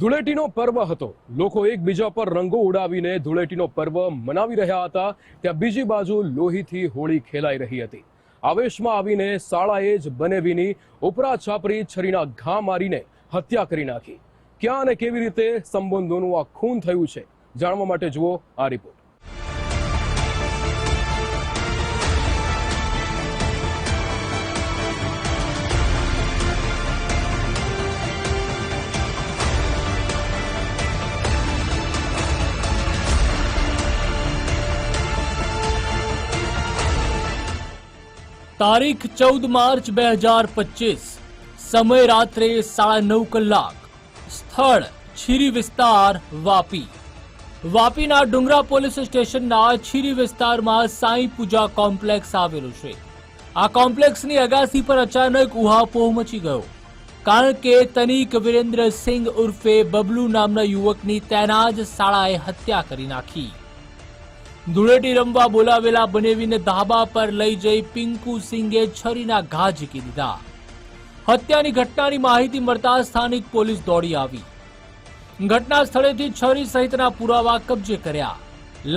ધૂળેટીનો પર્વ હતો. લોકો એકબીજા પર રંગો ઉડાવીને ધૂળેટીનો પર્વ મનાવી રહ્યા હતા. ત્યાં બીજી બાજુ લોહીથી હોળી ખેલાઈ રહી હતી. આવેશમાં આવીને શાળાએ જ બનેવીની ઉપરા છાપરી છરીના ઘા મારીને હત્યા કરી નાખી. ક્યાં અને કેવી રીતે સંબંધોનું આ ખૂન થયું છે? જાણવા માટે જુઓ આ રિપોર્ટ. તારીખ ચૌદ માર્ચ બે હજાર પચીસ. સમય રાત્રે સાડા નવ કલાક. સ્થળ છીરી વિસ્તાર વાપી. વાપીના ડુંગરા પોલીસ સ્ટેશનના છીરી વિસ્તારમાં સાંઈ પૂજા કોમ્પ્લેક્સ આવેલું છે. આ કોમ્પ્લેક્સની અગાસી પર અચાનક ઉહાપોહ મચી ગયો. કારણ કે તનિક વિરેન્દ્રસિંહ ઉર્ફે બબલુ નામના યુવકની તેના જ શાળાએ હત્યા કરી નાખી. ધૂળેટી રમવા બોલાવેલા બનેવીને ધાબા પર લઈ જઈ પિંકુ સિંગે છરીના ઘા ઝીકી દીધા. હત્યાની ઘટનાની માહિતી મળતા સ્થાનિક પોલીસ દોડી આવી. ઘટના સ્થળેથી છરી સહિતના પુરાવા કબજે કર્યા.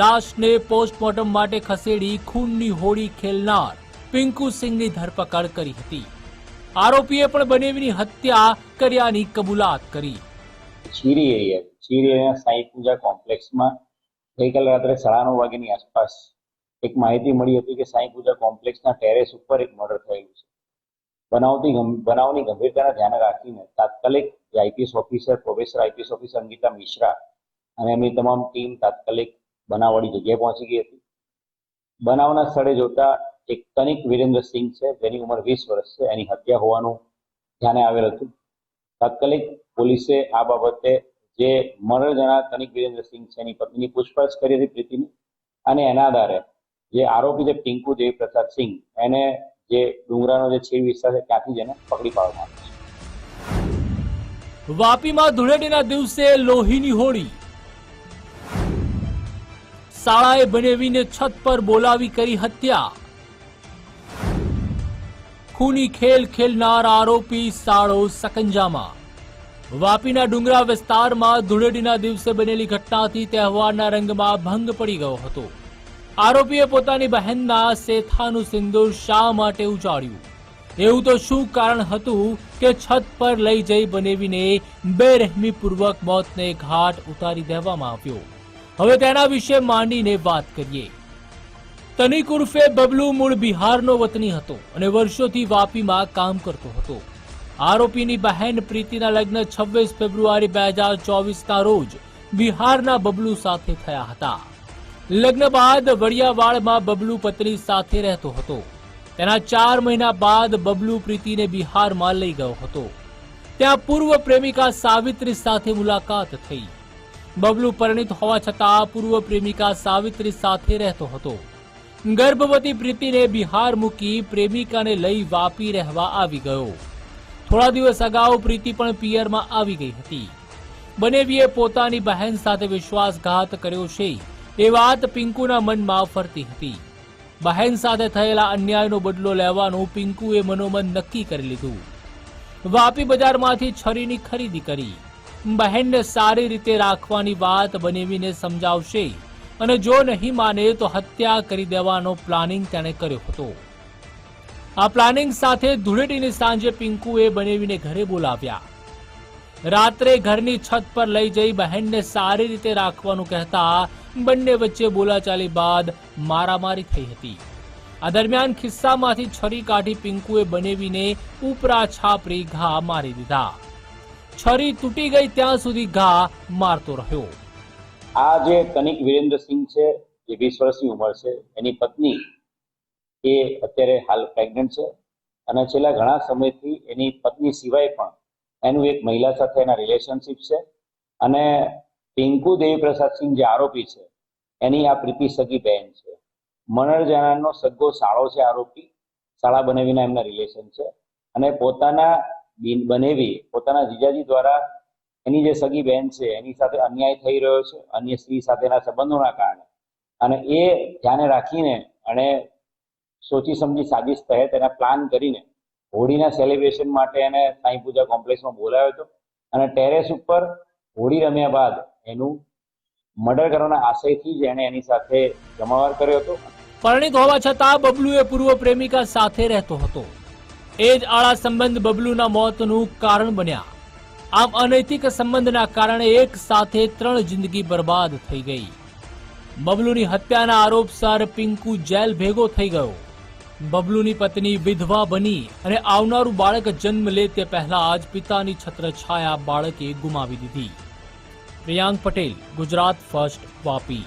લાશને પોસ્ટમોર્ટમ માટે ખસેડી ખૂનની હોળી ખેલનાર પિંકુ સિંઘની ધરપકડ કરી હતી. આરોપીએ પણ બનેવીની હત્યા કર્યાની કબૂલાત કરી. છીરી એરિયા છીરી એરિયા સાંઈ પૂજા કોમ્પ્લેક્સમાં ગઈકાલે રાત્રે સાડા નવ વાગ્યાની આસપાસ એક માહિતી મળી હતી કે સાંઈ પૂજા કોમ્પ્લેક્સના ટેરેસ ઉપર એક મર્ડર થયેલું છે. બનાવતી બનાવની ગંભીરતાના ધ્યાને રાખીને તાત્કાલિક IPS officer, professor IPS officer Angita Mishra અને એમની તમામ ટીમ તાત્કાલિક બનાવવાળી જગ્યાએ પહોંચી ગઈ હતી. બનાવના સ્થળે જોતા એક કનિક વિરેન્દ્રસિંહ છે, જેની ઉંમર વીસ વર્ષ છે, એની હત્યા હોવાનું ધ્યાને આવેલ હતું. તાત્કાલિક પોલીસે આ બાબતે જે મર્ડર જણાર તનિક વિરેન્દ્રસિંહ છે, એની પત્નીની પૂછપરછ કરી હતી પ્રીતિની. અને એના આધારે જે આરોપી છે, પિંકુ દેવપ્રસાદ સિંહ, એને જે ડુંગરાનો જે છીર વિસ્તાર છે, ત્યાંથી જ એને પકડી પાડવામાં આવ્યો વાપીમાં ધૂળેટીના દિવસે લોહીની હોળી. શાળાએ બનેવીને છત પર બોલાવી કરી હત્યા. ખૂની ખેલ ખેલનાર આરોપી સાળો સકંજામાં. વાપીના ડુંગરા વિસ્તારમાં ધૂળેટીના દિવસે બનેલી ઘટનાથી તહેવારના રંગમાં ભંગ પડી ગયો હતો. આરોપીએ પોતાની બહેનના સેથાનું સિંદૂર શા માટે ઉજાડ્યું એવું તો શું કારણ હતું કે છત પર લઈ જઈ બનેવીને બેરહેમીપૂર્વક મોતને ઘાટ ઉતારી દેવામાં આવ્યો? હવે તેના વિશે માંડીને વાત કરીએ. તનિક ઉર્ફે બબલુ મૂળ બિહારનો વતની હતો અને વર્ષોથી વાપીમાં કામ કરતો હતો. આરોપીની બહેન પ્રીતિના લગ્ન છવ્વીસ ફેબ્રુઆરી બે હજાર ચોવીસના રોજ બિહારના બબલુ સાથે થયા હતા. લગ્ન બાદ વડિયાવાડમાં બબલુ પત્ની સાથે રહેતો હતો. તેના ચાર મહિના બાદ બબલુ પ્રીતિને બિહારમાં લઈ ગયો હતો. ત્યાં પૂર્વ પ્રેમિકા સાવિત્રી સાથે મુલાકાત થઈ. બબલુ પરિણિત હોવા છતાં પૂર્વ પ્રેમિકા સાવિત્રી સાથે રહેતો હતો. ગર્ભવતી પ્રીતિને બિહાર મૂકી પ્રેમિકાને લઈ વાપી રહેવા આવી ગયો. થોડા દિવસ અગાઉ પ્રીતિ પણ પિયરમાં આવી ગઈ હતી. બનેવીએ પોતાની બહેન સાથે વિશ્વાસઘાત કર્યો છે, એ વાત પિંકુના મનમાં ફરતી હતી. બહેન સાથે થયેલા અન્યાયનો બદલો લેવાનું પિંકુએ મનોમન નક્કી કરી લીધું. વાપી બજારમાંથી છરીની ખરીદી કરી. બહેનને સારી રીતે રાખવાની વાત બનેવીને સમજાવશે, અને જો નહીં માને તો હત્યા કરી દેવાનો પ્લાનિંગ તેણે કર્યો હતો. આ પ્લાનિંગ સાથે ધૂળેટીની સાંજે પિંકુએ બનેવીને ઘરે બોલાવ્યા. રાત્રે ઘરની છત પર લઈ જઈ બહેનને સારી રીતે રાખવાનું કહેતા બંને વચ્ચે બોલાચાલી બાદ મારામારી થઈ હતી. આ દરમિયાન ખિસ્સામાંથી છરી કાઢી પિંકુએ બનેવીને ઉપરા છાપરી ઘા મારી દીધા. છરી તૂટી ગઈ ત્યાં સુધી ઘા મારતો રહ્યો. આ જે તનિક વિરેન્દ્રસિંહ છે, જે વીસ વર્ષની ઉંમર છે, એની પત્ની એ અત્યારે હાલ પ્રેગ્નન્ટ છે. અને છેલ્લા ઘણા સમયથી એની પત્ની સિવાય પણ એનું એક મહિલા સાથે એના રિલેશનશિપ છે. અને પિંકુ દેવીપ્રસાદ સિંહ જે આરોપી છે, એની આ પ્રીતિ સગી બહેન છે. મનર સગો સાળો છે આરોપી. શાળા બનાવીના એમના રિલેશન છે. અને પોતાના બિન- બનેવી, પોતાના જીજાજી દ્વારા એની જે સગી બહેન છે, એની સાથે અન્યાય થઈ રહ્યો છે. અન્ય સ્ત્રી સાથેના સંબંધોના કારણે. અને એ ધ્યાને રાખીને અને સોચી સમજી સાજિશ તહેત એના પ્લાન કરીને હોળીના સેલિબ્રેશન માટે એને સાંઈ પૂજા કોમ્પ્લેક્સમાં બોલાવ્યો હતો. અને ટેરેસ ઉપર હોળી રમ્યા બાદ એનું મર્ડર કરવાના આશયથી જ એણે એની સાથે જમાવાર કર્યો હતો. પરિણીત હોવા છતાં બબલુએ પૂર્વ પ્રેમિકા સાથે રહેતો હતો. એ જ આળા સંબંધ બબલુના મોતનું કારણ બન્યા. આમ અનૈતિક સંબંધના કારણે એક સાથે ત્રણ જિંદગી બરબાદ થઈ ગઈ. બબલુની હત્યાના આરોપસર પિંકુ જેલ ભેગો થઈ ગયો. બબલુની પત્ની વિધવા બની અને આવનારું બાળક જન્મ લે તે પહેલા જ પિતાની છત્રછાયા બાળકે ગુમાવી દીધી. પ્રિયાંક પટેલ, ગુજરાત ફર્સ્ટ વાપી.